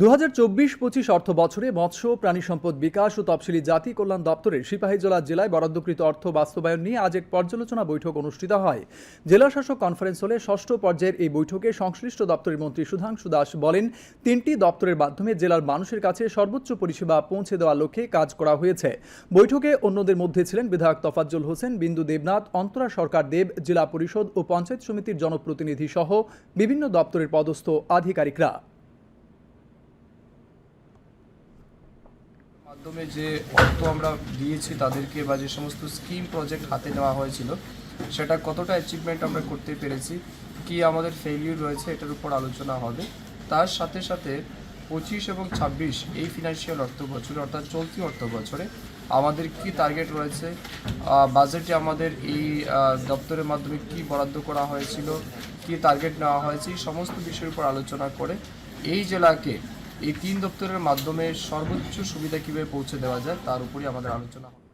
দু হাজার চব্বিশ পঁচিশ অর্থ বছরে মৎস্য প্রাণী সম্পদ বিকাশ ও তফসিলি জাতি কল্যাণ দপ্তরের সিপাহীজলা জেলায় বরাদ্দকৃত অর্থ বাস্তবায়ন নিয়ে আজ এক পর্যালোচনা বৈঠক অনুষ্ঠিত হয়। জেলা শাসক কনফারেন্স হলে ষষ্ঠ পর্যায়ের এই বৈঠকে সংশ্লিষ্ট দপ্তরের মন্ত্রী সুধাংশু দাস বলেন, তিনটি দপ্তরের মাধ্যমে জেলার মানুষের কাছে সর্বোচ্চ পরিষেবা পৌঁছে দেওয়ার লক্ষ্যে কাজ করা হয়েছে। বৈঠকে অন্যদের মধ্যে ছিলেন বিধায়ক তফাজ্জল হোসেন, বিন্দু দেবনাথ, অন্তরা সরকার দেব, জেলা পরিষদ ও পঞ্চায়েত সমিতির জনপ্রতিনিধি সহ বিভিন্ন দপ্তরের পদস্থ আধিকারিকরা। মাধ্যমে যে অর্থ আমরা দিয়েছি তাদেরকে বা যে সমস্ত স্কিম প্রজেক্ট হাতে নেওয়া হয়েছিল, সেটা কতটা অ্যাচিভমেন্ট আমরা করতে পেরেছি, কি আমাদের ফেলিউর রয়েছে এটার উপর আলোচনা হবে। তার সাথে সাথে পঁচিশ এবং ছাব্বিশ এই ফিনান্সিয়াল অর্থ বছরে অর্থাৎ চলতি অর্থ বছরে আমাদের কি টার্গেট রয়েছে বাজেটে আমাদের এই দপ্তরের মাধ্যমে কি বরাদ্দ করা হয়েছিল, কি টার্গেট নেওয়া হয়েছে, এই সমস্ত বিষয়ের উপর আলোচনা করে এই জেলাকে এই তিন দপ্তরের মাধ্যমে সর্বোচ্চ সুবিধা কীভাবে পৌঁছে দেওয়া যায় তার উপরই আমাদের আলোচনা